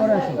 ভাবনা